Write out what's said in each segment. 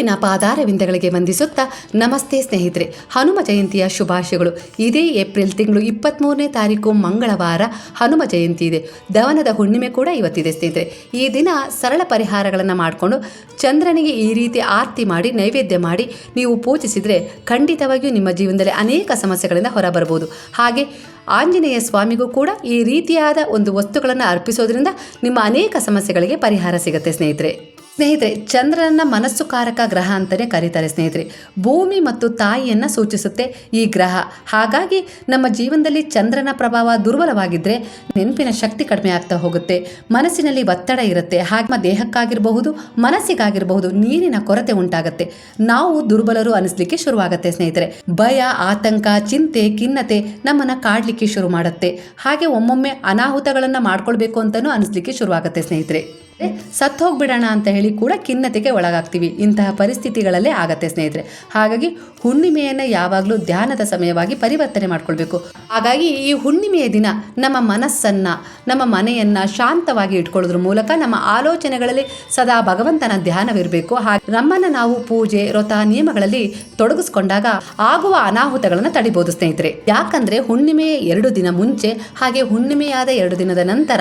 ಗುರುವಿನ ಪಾದಾರವಿಂದಗಳಿಗೆ ವಂದಿಸುತ್ತಾ ನಮಸ್ತೆ ಸ್ನೇಹಿತರೆ, ಹನುಮ ಜಯಂತಿಯ ಶುಭಾಶಯಗಳು. ಇದೇ ಏಪ್ರಿಲ್ ತಿಂಗಳು ಇಪ್ಪತ್ತ್ಮೂರನೇ ತಾರೀಕು ಮಂಗಳವಾರ ಹನುಮ ಜಯಂತಿ ಇದೆ. ದವನದ ಹುಣ್ಣಿಮೆ ಕೂಡ ಇವತ್ತಿದೆ ಸ್ನೇಹಿತರೆ. ಈ ದಿನ ಸರಳ ಪರಿಹಾರಗಳನ್ನು ಮಾಡಿಕೊಂಡು ಚಂದ್ರನಿಗೆ ಈ ರೀತಿ ಆರತಿ ಮಾಡಿ, ನೈವೇದ್ಯ ಮಾಡಿ ನೀವು ಪೂಜಿಸಿದರೆ ಖಂಡಿತವಾಗಿಯೂ ನಿಮ್ಮ ಜೀವನದಲ್ಲಿ ಅನೇಕ ಸಮಸ್ಯೆಗಳಿಂದ ಹೊರಬರಬಹುದು. ಹಾಗೆ ಆಂಜನೇಯ ಸ್ವಾಮಿಗೂ ಕೂಡ ಈ ರೀತಿಯಾದ ಒಂದು ವಸ್ತುಗಳನ್ನು ಅರ್ಪಿಸೋದ್ರಿಂದ ನಿಮ್ಮ ಅನೇಕ ಸಮಸ್ಯೆಗಳಿಗೆ ಪರಿಹಾರ ಸಿಗುತ್ತೆ ಸ್ನೇಹಿತರೆ. ಸ್ನೇಹಿತರೆ ಚಂದ್ರನನ್ನ ಮನಸ್ಸುಕಾರಕ ಗ್ರಹ ಅಂತಲೇ ಕರೀತಾರೆ ಸ್ನೇಹಿತರೆ. ಭೂಮಿ ಮತ್ತು ತಾಯಿಯನ್ನು ಸೂಚಿಸುತ್ತೆ ಈ ಗ್ರಹ. ಹಾಗಾಗಿ ನಮ್ಮ ಜೀವನದಲ್ಲಿ ಚಂದ್ರನ ಪ್ರಭಾವ ದುರ್ಬಲವಾಗಿದ್ದರೆ ನೆನಪಿನ ಶಕ್ತಿ ಕಡಿಮೆ ಆಗ್ತಾ ಹೋಗುತ್ತೆ. ಮನಸ್ಸಿನಲ್ಲಿ ಒತ್ತಡ ಇರುತ್ತೆ. ಹಾಗೆ ದೇಹಕ್ಕಾಗಿರಬಹುದು, ಮನಸ್ಸಿಗಾಗಿರಬಹುದು ನೀರಿನ ಕೊರತೆ ಉಂಟಾಗುತ್ತೆ. ನಾವು ದುರ್ಬಲರು ಅನಿಸ್ಲಿಕ್ಕೆ ಶುರುವಾಗುತ್ತೆ ಸ್ನೇಹಿತರೆ. ಭಯ, ಆತಂಕ, ಚಿಂತೆ, ಖಿನ್ನತೆ ನಮ್ಮನ್ನು ಕಾಡಲಿಕ್ಕೆ ಶುರು ಮಾಡುತ್ತೆ. ಹಾಗೆ ಒಮ್ಮೊಮ್ಮೆ ಅನಾಹುತಗಳನ್ನು ಮಾಡ್ಕೊಳ್ಬೇಕು ಅಂತಲೂ ಅನಿಸ್ಲಿಕ್ಕೆ ಶುರುವಾಗುತ್ತೆ ಸ್ನೇಹಿತರೆ. ಸತ್ತು ಹೋಗ್ಬಿಡೋಣ ಅಂತ ಹೇಳಿ ಕೂಡ ಖಿನ್ನತೆಗೆ ಒಳಗಾಗ್ತೀವಿ. ಇಂತಹ ಪರಿಸ್ಥಿತಿಗಳಲ್ಲೇ ಆಗತ್ತೆ ಸ್ನೇಹಿತರೆ. ಹಾಗಾಗಿ ಹುಣ್ಣಿಮೆಯನ್ನು ಯಾವಾಗಲೂ ಧ್ಯಾನದ ಸಮಯವಾಗಿ ಪರಿವರ್ತನೆ ಮಾಡ್ಕೊಳ್ಬೇಕು. ಹಾಗಾಗಿ ಈ ಹುಣ್ಣಿಮೆಯ ದಿನ ನಮ್ಮ ಮನಸ್ಸನ್ನು, ನಮ್ಮ ಮನೆಯನ್ನು ಶಾಂತವಾಗಿ ಇಟ್ಕೊಳ್ಳೋದ್ರ ಮೂಲಕ ನಮ್ಮ ಆಲೋಚನೆಗಳಲ್ಲಿ ಸದಾ ಭಗವಂತನ ಧ್ಯಾನವಿರಬೇಕು. ಹಾಗೆ ನಮ್ಮನ್ನು ನಾವು ಪೂಜೆ, ವ್ರತ, ನಿಯಮಗಳಲ್ಲಿ ತೊಡಗಿಸ್ಕೊಂಡಾಗ ಆಗುವ ಅನಾಹುತಗಳನ್ನು ತಡಿಬೋದು ಸ್ನೇಹಿತರೆ. ಯಾಕಂದರೆ ಹುಣ್ಣಿಮೆಯ ಎರಡು ದಿನ ಮುಂಚೆ ಹಾಗೆ ಹುಣ್ಣಿಮೆಯಾದ ಎರಡು ದಿನದ ನಂತರ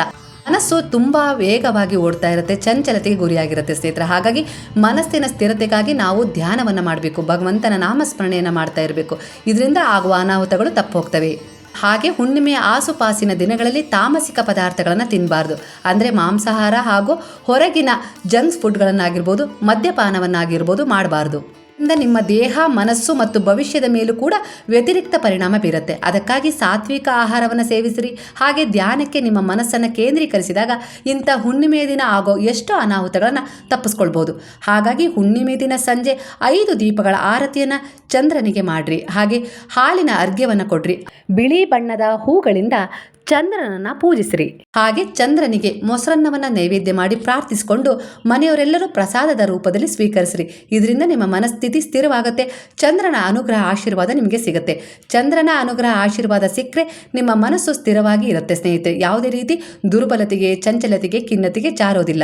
ಮನಸ್ಸು ತುಂಬ ವೇಗವಾಗಿ ಓಡ್ತಾ ಇರುತ್ತೆ, ಚಂಚಲತೆಗೆ ಗುರಿಯಾಗಿರುತ್ತೆ ಸ್ನೇಹಿತರೆ. ಹಾಗಾಗಿ ಮನಸ್ಸಿನ ಸ್ಥಿರತೆಗಾಗಿ ನಾವು ಧ್ಯಾನವನ್ನು ಮಾಡಬೇಕು, ಭಗವಂತನ ನಾಮಸ್ಮರಣೆಯನ್ನು ಮಾಡ್ತಾ ಇರಬೇಕು. ಇದರಿಂದ ಆಗುವ ಅನಾಹುತಗಳು ತಪ್ಪು ಹೋಗ್ತವೆ. ಹಾಗೆ ಹುಣ್ಣಿಮೆಯ ಆಸುಪಾಸಿನ ದಿನಗಳಲ್ಲಿ ತಾಮಸಿಕ ಪದಾರ್ಥಗಳನ್ನು ತಿನ್ನಬಾರ್ದು ಅಂದರೆ ಮಾಂಸಾಹಾರ ಹಾಗೂ ಹೊರಗಿನ ಜಂಕ್ಸ್ ಫುಡ್ಗಳನ್ನಾಗಿರ್ಬೋದು, ಮದ್ಯಪಾನವನ್ನಾಗಿರ್ಬೋದು ಮಾಡಬಾರ್ದು. ನಿಮ್ಮ ದೇಹ, ಮನಸ್ಸು ಮತ್ತು ಭವಿಷ್ಯದ ಮೇಲೂ ಕೂಡ ವ್ಯತಿರಿಕ್ತ ಪರಿಣಾಮ ಬೀರುತ್ತೆ. ಅದಕ್ಕಾಗಿ ಸಾತ್ವಿಕ ಆಹಾರವನ್ನು ಸೇವಿಸಿರಿ. ಹಾಗೆ ಧ್ಯಾನಕ್ಕೆ ನಿಮ್ಮ ಮನಸ್ಸನ್ನು ಕೇಂದ್ರೀಕರಿಸಿದಾಗ ಇಂಥ ಹುಣ್ಣಿಮೆಯ ದಿನ ಆಗೋ ಎಷ್ಟೋ ಅನಾಹುತಗಳನ್ನು ತಪ್ಪಿಸ್ಕೊಳ್ಬೋದು. ಹಾಗಾಗಿ ಹುಣ್ಣಿಮೆ ದಿನ ಸಂಜೆ ಐದು ದೀಪಗಳ ಆರತಿಯನ್ನು ಚಂದ್ರನಿಗೆ ಮಾಡ್ರಿ. ಹಾಗೆ ಹಾಲಿನ ಅರ್ಘ್ಯವನ್ನು ಕೊಡ್ರಿ. ಬಿಳಿ ಬಣ್ಣದ ಹೂಗಳಿಂದ ಚಂದ್ರನನ್ನ ಪೂಜಿಸಿರಿ. ಹಾಗೆ ಚಂದ್ರನಿಗೆ ಮೊಸರನ್ನವನ್ನ ನೈವೇದ್ಯ ಮಾಡಿ ಪ್ರಾರ್ಥಿಸಿಕೊಂಡು ಮನೆಯವರೆಲ್ಲರೂ ಪ್ರಸಾದದ ರೂಪದಲ್ಲಿ ಸ್ವೀಕರಿಸಿರಿ. ಇದರಿಂದ ನಿಮ್ಮ ಮನಸ್ಥಿತಿ ಸ್ಥಿರವಾಗುತ್ತೆ. ಚಂದ್ರನ ಅನುಗ್ರಹ ಆಶೀರ್ವಾದ ನಿಮಗೆ ಸಿಗುತ್ತೆ. ಚಂದ್ರನ ಅನುಗ್ರಹ ಆಶೀರ್ವಾದ ಸಿಕ್ಕರೆ ನಿಮ್ಮ ಮನಸ್ಸು ಸ್ಥಿರವಾಗಿ ಇರುತ್ತೆ ಸ್ನೇಹಿತರೆ. ಯಾವುದೇ ರೀತಿ ದುರ್ಬಲತೆಗೆ, ಚಂಚಲತೆಗೆ, ಖಿನ್ನತೆಗೆ ಜಾರೋದಿಲ್ಲ.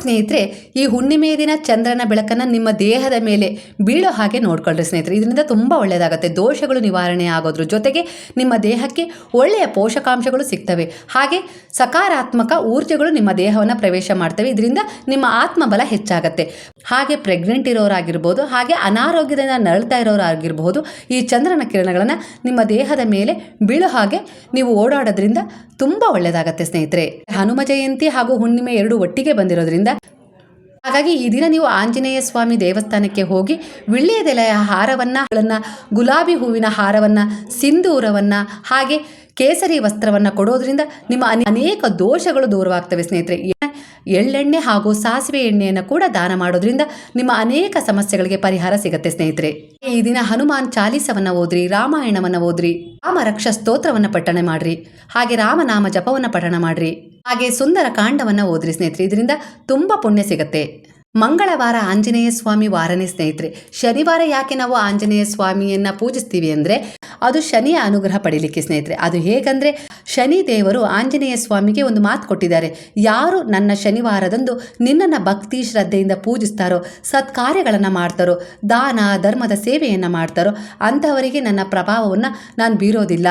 ಸ್ನೇಹಿತರೆ, ಈ ಹುಣ್ಣಿಮೆಯ ದಿನ ಚಂದ್ರನ ಬೆಳಕನ್ನು ನಿಮ್ಮ ದೇಹದ ಮೇಲೆ ಬೀಳೋ ಹಾಗೆ ನೋಡ್ಕೊಳ್ರಿ ಸ್ನೇಹಿತರೆ. ಇದರಿಂದ ತುಂಬ ಒಳ್ಳೆಯದಾಗುತ್ತೆ ದೋಷಗಳು ನಿವಾರಣೆ ಆಗೋದ್ರ ಜೊತೆಗೆ ನಿಮ್ಮ ದೇಹಕ್ಕೆ ಒಳ್ಳೆಯ ಪೋಷಕಾಂಶಗಳು ಸಿಗ್ತವೆ. ಹಾಗೆ ಸಕಾರಾತ್ಮಕ ಊರ್ಜೆಗಳು ನಿಮ್ಮ ದೇಹವನ್ನು ಪ್ರವೇಶ ಮಾಡ್ತವೆ. ಇದರಿಂದ ನಿಮ್ಮ ಆತ್ಮಬಲ ಹೆಚ್ಚಾಗತ್ತೆ. ಹಾಗೆ ಪ್ರೆಗ್ನೆಂಟ್ ಇರೋರಾಗಿರ್ಬೋದು, ಹಾಗೆ ಅನಾರೋಗ್ಯದಿಂದ ನರಳ್ತಾ ಇರೋರಾಗಿರ್ಬೋದು, ಈ ಚಂದ್ರನ ಕಿರಣಗಳನ್ನು ನಿಮ್ಮ ದೇಹದ ಮೇಲೆ ಬೀಳೋ ಹಾಗೆ ನೀವು ಓಡಾಡೋದ್ರಿಂದ ತುಂಬ ಒಳ್ಳೆಯದಾಗತ್ತೆ ಸ್ನೇಹಿತರೆ. ಹನುಮ ಜಯಂತಿ ಹಾಗೂ ಹುಣ್ಣಿಮೆ ಎರಡು ಒಟ್ಟಿಗೆ ಬಂದಿರೋದ್ರಿಂದ ಹಾಗಾಗಿ ಈ ದಿನ ನೀವು ಆಂಜನೇಯ ಸ್ವಾಮಿ ದೇವಸ್ಥಾನಕ್ಕೆ ಹೋಗಿ ವಿಳ್ಳೆಯದೆಲೆಯ ಹಾರವನ್ನು ಗುಲಾಬಿ ಹೂವಿನ ಹಾರವನ್ನು, ಸಿಂಧೂರವನ್ನು ಹಾಗೆ ಕೇಸರಿ ವಸ್ತ್ರವನ್ನು ಕೊಡೋದ್ರಿಂದ ನಿಮ್ಮ ಅನೇಕ ದೋಷಗಳು ದೂರವಾಗ್ತವೆ ಸ್ನೇಹಿತರೆ. ಎಳ್ಳೆಣ್ಣೆ ಹಾಗೂ ಸಾಸಿವೆ ಎಣ್ಣೆಯನ್ನು ಕೂಡ ದಾನ ಮಾಡೋದ್ರಿಂದ ನಿಮ್ಮ ಅನೇಕ ಸಮಸ್ಯೆಗಳಿಗೆ ಪರಿಹಾರ ಸಿಗುತ್ತೆ ಸ್ನೇಹಿತರೆ. ಈ ದಿನ ಹನುಮಾನ್ ಚಾಲೀಸವನ್ನ ಓದ್ರಿ, ರಾಮಾಯಣವನ್ನು ಓದ್ರಿ ರಾಮ ರಕ್ಷ ಸ್ತೋತ್ರವನ್ನ ಪಠಣೆ ಮಾಡ್ರಿ, ಹಾಗೆ ರಾಮನಾಮ ಜಪವನ್ನು ಪಠಣ ಮಾಡ್ರಿ, ಹಾಗೆ ಸುಂದರ ಕಾಂಡವನ್ನು ಓದ್ರಿ ಸ್ನೇಹಿತರೆ. ಇದರಿಂದ ತುಂಬ ಪುಣ್ಯ ಸಿಗತ್ತೆ. ಮಂಗಳವಾರ ಆಂಜನೇಯ ಸ್ವಾಮಿ ವಾರನೇ ಸ್ನೇಹಿತರೆ, ಶನಿವಾರ ಯಾಕೆ ನಾವು ಆಂಜನೇಯ ಸ್ವಾಮಿಯನ್ನ ಪೂಜಿಸ್ತೀವಿ ಅಂದ್ರೆ ಅದು ಶನಿಯ ಅನುಗ್ರಹ ಪಡೀಲಿಕ್ಕೆ ಸ್ನೇಹಿತರೆ. ಅದು ಹೇಗಂದ್ರೆ ಶನಿ ದೇವರು ಆಂಜನೇಯ ಸ್ವಾಮಿಗೆ ಒಂದು ಮಾತು ಕೊಟ್ಟಿದ್ದಾರೆ. ಯಾರು ನನ್ನ ಶನಿವಾರದಂದು ನಿನ್ನನ್ನು ಭಕ್ತಿ ಶ್ರದ್ಧೆಯಿಂದ ಪೂಜಿಸ್ತಾರೋ, ಸತ್ಕಾರ್ಯಗಳನ್ನು ಮಾಡ್ತಾರೋ, ದಾನ ಧರ್ಮದ ಸೇವೆಯನ್ನು ಮಾಡ್ತಾರೋ ಅಂಥವರಿಗೆ ನನ್ನ ಪ್ರಭಾವವನ್ನು ನಾನು ಬೀರೋದಿಲ್ಲ.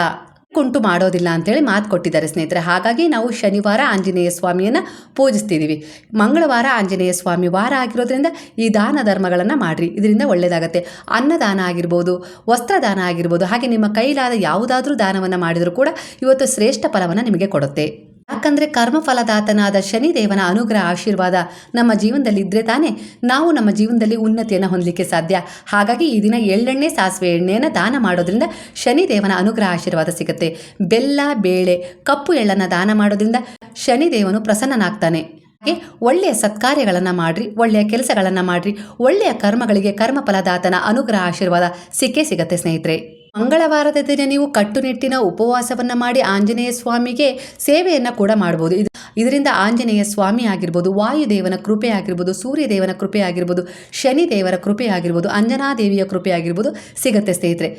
ಕುಂಟು ಮಾಡೋದಿಲ್ಲ ಅಂತೇಳಿ ಮಾತು ಕೊಟ್ಟಿದ್ದಾರೆ ಸ್ನೇಹಿತರೆ. ಹಾಗಾಗಿ ನಾವು ಶನಿವಾರ ಆಂಜನೇಯ ಸ್ವಾಮಿಯನ್ನು ಪೂಜಿಸ್ತಿದ್ದೀವಿ ಮಂಗಳವಾರ ಆಂಜನೇಯ ಸ್ವಾಮಿ ವಾರ ಆಗಿರೋದ್ರಿಂದ ಈ ದಾನ ಧರ್ಮಗಳನ್ನು ಮಾಡಿರಿ. ಇದರಿಂದ ಒಳ್ಳೆಯದಾಗತ್ತೆ ಅನ್ನದಾನ ಆಗಿರ್ಬೋದು, ವಸ್ತ್ರದಾನ ಆಗಿರ್ಬೋದು, ಹಾಗೆ ನಿಮ್ಮ ಕೈಲಾದ ಯಾವುದಾದ್ರೂ ದಾನವನ್ನು ಮಾಡಿದರೂ ಕೂಡ ಇವತ್ತು ಶ್ರೇಷ್ಠ ಫಲವನ್ನು ನಿಮಗೆ ಕೊಡುತ್ತೆ. ಯಾಕಂದರೆ ಕರ್ಮಫಲದಾತನಾದ ಶನಿದೇವನ ಅನುಗ್ರಹ ಆಶೀರ್ವಾದ ನಮ್ಮ ಜೀವನದಲ್ಲಿ ಇದ್ದರೆ ತಾನೇ ನಾವು ನಮ್ಮ ಜೀವನದಲ್ಲಿ ಉನ್ನತಿಯನ್ನು ಹೊಂದಲಿಕ್ಕೆ ಸಾಧ್ಯ. ಹಾಗಾಗಿ ಈ ದಿನ ಎಳ್ಳೆಣ್ಣೆ, ಸಾಸಿವೆ ಎಣ್ಣೆಯನ್ನು ದಾನ ಮಾಡೋದ್ರಿಂದ ಶನಿದೇವನ ಅನುಗ್ರಹ ಆಶೀರ್ವಾದ ಸಿಗುತ್ತೆ. ಬೆಲ್ಲ, ಬೇಳೆ, ಕಪ್ಪು ಎಳ್ಳನ್ನು ದಾನ ಮಾಡೋದ್ರಿಂದ ಶನಿದೇವನು ಪ್ರಸನ್ನನಾಗ್ತಾನೆ. ಒಳ್ಳೆಯ ಸತ್ಕಾರ್ಯಗಳನ್ನು ಮಾಡ್ರಿ, ಒಳ್ಳೆಯ ಕೆಲಸಗಳನ್ನು ಮಾಡ್ರಿ, ಒಳ್ಳೆಯ ಕರ್ಮಗಳಿಗೆ ಕರ್ಮಫಲದಾತನ ಅನುಗ್ರಹ ಆಶೀರ್ವಾದ ಸಿಕ್ಕೇ ಸಿಗತ್ತೆ ಸ್ನೇಹಿತರೆ. ಮಂಗಳವಾರದ ದಿನ ನೀವು ಕಟ್ಟುನಿಟ್ಟಿನ ಉಪವಾಸವನ್ನ ಮಾಡಿ ಆಂಜನೇಯ ಸ್ವಾಮಿಗೆ ಸೇವೆಯನ್ನ ಕೂಡ ಮಾಡಬಹುದು ಇದು ಇದರಿಂದ ಆಂಜನೇಯ ಸ್ವಾಮಿ ಆಗಿರ್ಬೋದು, ವಾಯುದೇವನ ಕೃಪೆ ಆಗಿರ್ಬೋದು, ಸೂರ್ಯದೇವನ ಕೃಪೆ ಆಗಿರ್ಬೋದು ಶನಿ ದೇವರ ಕೃಪೆ ಆಗಿರ್ಬೋದು, ಅಂಜನಾದೇವಿಯ ಕೃಪೆ ಆಗಿರ್ಬೋದು ಸಿಗತ್ತೆ ಸ್ನೇಹಿತರೆ.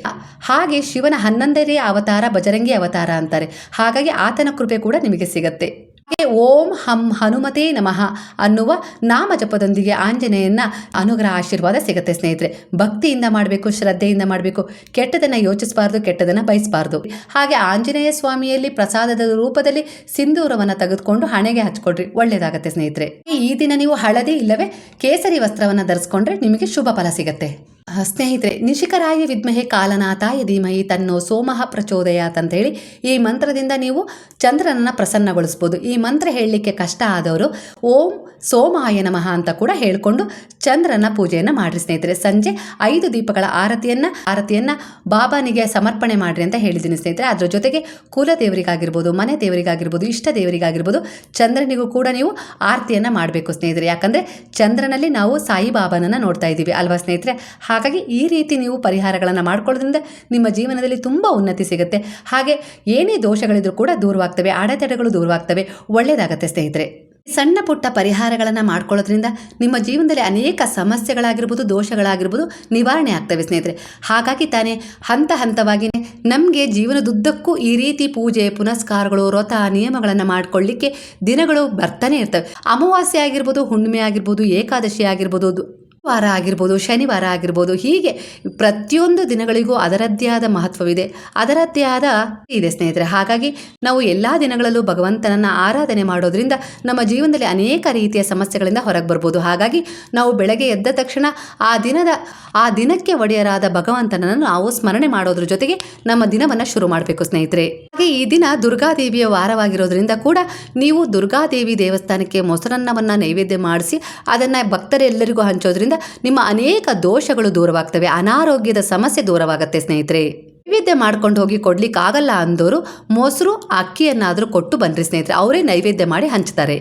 ಹಾಗೆ ಶಿವನ ಹನ್ನೊಂದನೇ ಅವತಾರ ಬಜರಂಗಿ ಅವತಾರ ಅಂತಾರೆ. ಹಾಗಾಗಿ ಆತನ ಕೃಪೆ ಕೂಡ ನಿಮಗೆ ಸಿಗತ್ತೆ. ಓಂ ಹಂ ಹನುಮತೇ ನಮಃ ಅನ್ನುವ ನಾಮ ಜಪದೊಂದಿಗೆ ಆಂಜನೇಯನ ಅನುಗ್ರಹ ಆಶೀರ್ವಾದ ಸಿಗುತ್ತೆ ಸ್ನೇಹಿತರೆ. ಭಕ್ತಿಯಿಂದ ಮಾಡಬೇಕು, ಶ್ರದ್ಧೆಯಿಂದ ಮಾಡಬೇಕು, ಕೆಟ್ಟದನ್ನು ಯೋಚಿಸಬಾರ್ದು, ಕೆಟ್ಟದನ್ನು ಬಯಸಬಾರ್ದು. ಹಾಗೆ ಆಂಜನೇಯ ಸ್ವಾಮಿಯಲ್ಲಿ ಪ್ರಸಾದದ ರೂಪದಲ್ಲಿ ಸಿಂಧೂರವನ್ನು ತೆಗೆದುಕೊಂಡು ಹಣೆಗೆ ಹಚ್ಕೊಡ್ರಿ ಒಳ್ಳೆಯದಾಗತ್ತೆ ಸ್ನೇಹಿತರೆ. ಈ ದಿನ ನೀವು ಹಳದಿ ಇಲ್ಲವೇ, ಕೇಸರಿ ವಸ್ತ್ರವನ್ನು ಧರಿಸ್ಕೊಂಡ್ರೆ ನಿಮಗೆ ಶುಭ ಫಲ ಸಿಗತ್ತೆ. ಸ್ನೇಹಿತರೆ, ನಿಶಿಕರಾಯ ವಿದ್ಮಹೆ ಕಾಲನಾಥಾಯ ಧೀಮಹಿ ತನ್ನೋ ಸೋಮಃ ಪ್ರಚೋದಯಾತ್ ಅಂತೇಳಿ ಈ ಮಂತ್ರದಿಂದ ನೀವು ಚಂದ್ರನನ್ನು ಪ್ರಸನ್ನಗೊಳಿಸ್ಬೋದು. ಈ ಮಂತ್ರ ಹೇಳಲಿಕ್ಕೆ ಕಷ್ಟ ಆದವರು ಓಂ ಸೋಮಾಯ ನಮಃ ಅಂತ ಕೂಡ ಹೇಳಿಕೊಂಡು ಚಂದ್ರನ ಪೂಜೆಯನ್ನು ಮಾಡಿರಿ ಸ್ನೇಹಿತರೆ. ಸಂಜೆ ಐದು ದೀಪಗಳ ಆರತಿಯನ್ನು ಆರತಿಯನ್ನು ಬಾಬಾನಿಗೆ ಸಮರ್ಪಣೆ ಮಾಡಿರಿ ಅಂತ ಹೇಳಿದ್ದೀನಿ ಸ್ನೇಹಿತರೆ. ಅದರ ಜೊತೆಗೆ ಕುಲ ದೇವರಿಗಾಗಿರ್ಬೋದು ಮನೆ ದೇವರಿಗಾಗಿರ್ಬೋದು, ಇಷ್ಟ ದೇವರಿಗಾಗಿರ್ಬೋದು ಚಂದ್ರನಿಗೂ ಕೂಡ ನೀವು ಆರತಿಯನ್ನು ಮಾಡಬೇಕು ಸ್ನೇಹಿತರೆ. ಯಾಕಂದರೆ ಚಂದ್ರನಲ್ಲಿ ನಾವು ಸಾಯಿಬಾಬಾನನ್ನು ನೋಡ್ತಾ ಇದ್ದೀವಿ ಅಲ್ವಾ ಸ್ನೇಹಿತರೆ? ಹಾಗಾಗಿ ಈ ರೀತಿ ನೀವು ಪರಿಹಾರಗಳನ್ನು ಮಾಡ್ಕೊಳ್ಳೋದ್ರಿಂದ ನಿಮ್ಮ ಜೀವನದಲ್ಲಿ ತುಂಬ ಉನ್ನತಿ ಸಿಗುತ್ತೆ. ಹಾಗೆ ಏನೇ ದೋಷಗಳಿದ್ರೂ ಕೂಡ ದೂರವಾಗ್ತವೆ, ಅಡೆತಡೆಗಳು ದೂರವಾಗ್ತವೆ ಒಳ್ಳೆಯದಾಗತ್ತೆ ಸ್ನೇಹಿತರೆ. ಸಣ್ಣ ಪುಟ್ಟ ಪರಿಹಾರಗಳನ್ನು ಮಾಡ್ಕೊಳ್ಳೋದ್ರಿಂದ ನಿಮ್ಮ ಜೀವನದಲ್ಲಿ ಅನೇಕ ಸಮಸ್ಯೆಗಳಾಗಿರ್ಬೋದು, ದೋಷಗಳಾಗಿರ್ಬೋದು ನಿವಾರಣೆ ಆಗ್ತವೆ ಸ್ನೇಹಿತರೆ. ಹಾಗಾಗಿ ತಾನೇ ಹಂತ ಹಂತವಾಗಿ ನಮಗೆ ಜೀವನದುದ್ದಕ್ಕೂ ಈ ರೀತಿ ಪೂಜೆ, ಪುನಸ್ಕಾರಗಳು, ವ್ರತ, ನಿಯಮಗಳನ್ನು ಮಾಡ್ಕೊಳ್ಳಿಕ್ಕೆ ದಿನಗಳು ಬರ್ತಾನೆ ಇರ್ತವೆ. ಅಮಾವಾಸ್ಯೆ ಆಗಿರ್ಬೋದು, ಹುಣ್ಣಿಮೆ ಆಗಿರ್ಬೋದು, ಏಕಾದಶಿ ಆಗಿರ್ಬೋದು ವಾರ ಆಗಿರ್ಬೋದು, ಶನಿವಾರ ಆಗಿರ್ಬೋದು, ಹೀಗೆ ಪ್ರತಿಯೊಂದು ದಿನಗಳಿಗೂ ಅದರದ್ದೇ ಆದ ಮಹತ್ವವಿದೆ. ಅದರದ್ದೇ ಆದ ಇದೆ ಸ್ನೇಹಿತರೆ. ಹಾಗಾಗಿ ನಾವು ಎಲ್ಲ ದಿನಗಳಲ್ಲೂ ಭಗವಂತನನ್ನು ಆರಾಧನೆ ಮಾಡೋದ್ರಿಂದ ನಮ್ಮ ಜೀವನದಲ್ಲಿ ಅನೇಕ ರೀತಿಯ ಸಮಸ್ಯೆಗಳಿಂದ ಹೊರಗೆ ಬರ್ಬೋದು. ಹಾಗಾಗಿ ನಾವು ಬೆಳಗ್ಗೆ ಎದ್ದ ತಕ್ಷಣ ಆ ದಿನದ, ಆ ದಿನಕ್ಕೆ ಒಡೆಯರಾದ ಭಗವಂತನನ್ನು ನಾವು ಸ್ಮರಣೆ ಮಾಡೋದ್ರ ಜೊತೆಗೆ ನಮ್ಮ ದಿನವನ್ನು ಶುರು ಮಾಡಬೇಕು ಸ್ನೇಹಿತರೆ. ಹಾಗೆ ಈ ದಿನ ದುರ್ಗಾದೇವಿಯ ವಾರವಾಗಿರೋದ್ರಿಂದ ಕೂಡ ನೀವು ದುರ್ಗಾದೇವಿ ದೇವಸ್ಥಾನಕ್ಕೆ ಮೊಸರನ್ನವನ್ನು ನೈವೇದ್ಯ ಮಾಡಿಸಿ ಅದನ್ನು ಭಕ್ತರೆಲ್ಲರಿಗೂ ಹಂಚೋದ್ರಿಂದ ನಿಮ್ಮ ಅನೇಕ ದೋಷಗಳು ದೂರವಾಗ್ತವೆ, ಅನಾರೋಗ್ಯದ ಸಮಸ್ಯೆ ದೂರವಾಗುತ್ತೆ, ಸ್ನೇಹಿತರೆ. ನೈವೇದ್ಯ ಮಾಡ್ಕೊಂಡು ಹೋಗಿ ಕೊಡ್ಲಿಕ್ಕೆ ಆಗಲ್ಲ ಅಂದವರು ಮೊಸರು, ಅಕ್ಕಿಯನ್ನಾದರೂ ಕೊಟ್ಟು ಬನ್ರಿ ಸ್ನೇಹಿತರೆ, ಅವರೇ ನೈವೇದ್ಯ ಮಾಡಿ ಹಂಚ್ತಾರೆ.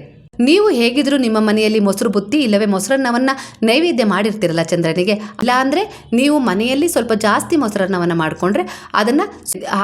ನೀವು ಹೇಗಿದ್ರು ನಿಮ್ಮ ಮನೆಯಲ್ಲಿ ಮೊಸರು ಬುತ್ತಿ ಇಲ್ಲವೇ ಮೊಸರನ್ನವನ್ನ ನೈವೇದ್ಯ ಮಾಡಿರ್ತಿರಲ್ಲ ಚಂದ್ರನಿಗೆ ಇಲ್ಲ ಅಂದ್ರೆ ನೀವು ಮನೆಯಲ್ಲಿ ಸ್ವಲ್ಪ ಜಾಸ್ತಿ ಮೊಸರನ್ನವನ್ನು ಮಾಡಿಕೊಂಡ್ರೆ ಅದನ್ನು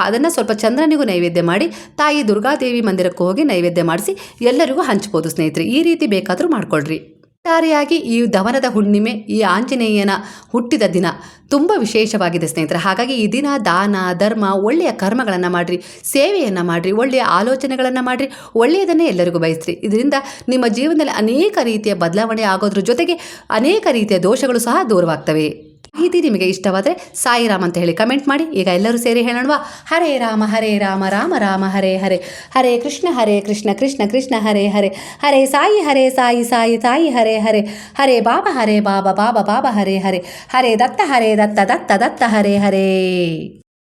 ಅದನ್ನು ಸ್ವಲ್ಪ ಚಂದ್ರನಿಗೂ ನೈವೇದ್ಯ ಮಾಡಿ, ತಾಯಿ ದುರ್ಗಾದೇವಿ ಮಂದಿರಕ್ಕೆ ಹೋಗಿ ನೈವೇದ್ಯ ಮಾಡಿಸಿ ಎಲ್ಲರಿಗೂ ಹಂಚ್ಬೋದು ಸ್ನೇಹಿತರೆ. ಈ ರೀತಿ ಬೇಕಾದರೂ ಮಾಡ್ಕೊಳ್ರಿ. ಒಟ್ಟಾರೆಯಾಗಿ ಈ ದವನದ ಹುಣ್ಣಿಮೆ, ಈ ಆಂಜನೇಯನ ಹುಟ್ಟಿದ ದಿನ ತುಂಬ ವಿಶೇಷವಾಗಿದೆ ಸ್ನೇಹಿತರೆ. ಹಾಗಾಗಿ ಈ ದಿನ ದಾನ, ಧರ್ಮ, ಒಳ್ಳೆಯ ಕರ್ಮಗಳನ್ನು ಮಾಡಿರಿ, ಸೇವೆಯನ್ನು ಮಾಡಿರಿ, ಒಳ್ಳೆಯ ಆಲೋಚನೆಗಳನ್ನು ಮಾಡಿರಿ, ಒಳ್ಳೆಯದನ್ನೇ ಎಲ್ಲರಿಗೂ ಬಯಸ್ರಿ. ಇದರಿಂದ ನಿಮ್ಮ ಜೀವನದಲ್ಲಿ ಅನೇಕ ರೀತಿಯ ಬದಲಾವಣೆ ಆಗೋದ್ರ ಜೊತೆಗೆ ಅನೇಕ ರೀತಿಯ ದೋಷಗಳು ಸಹ ದೂರವಾಗ್ತವೆ. ಮಾಹಿತಿ ನಿಮಗೆ ಇಷ್ಟವಾದರೆ ಸಾಯಿರಾಮ್ ಅಂತ ಹೇಳಿ ಕಮೆಂಟ್ ಮಾಡಿ. ಈಗ ಎಲ್ಲರೂ ಸೇರಿ ಹೇಳೋಣವಾ? ಹರೇ ರಾಮ ಹರೇ ರಾಮ ರಾಮ ರಾಮ, ಹರೇ ಹರೇ. ಹರೇ ಕೃಷ್ಣ ಹರೇ ಕೃಷ್ಣ ಕೃಷ್ಣ ಕೃಷ್ಣ, ಹರೇ ಹರೇ. ಹರೇ ಸಾಯಿ ಹರೇ ಸಾಯಿ ಸಾಯಿ ಸಾಯಿ, ಹರೇ ಹರೇ. ಹರೇ ಬಾಬಾ ಹರೇ ಬಾಬಾ ಬಾಬಾ ಬಾಬಾ, ಹರೇ ಹರೇ. ಹರೇ ದತ್ತ ಹರೇ ದತ್ತ ದತ್ತ ದತ್ತ, ಹರೇ ಹರೇ.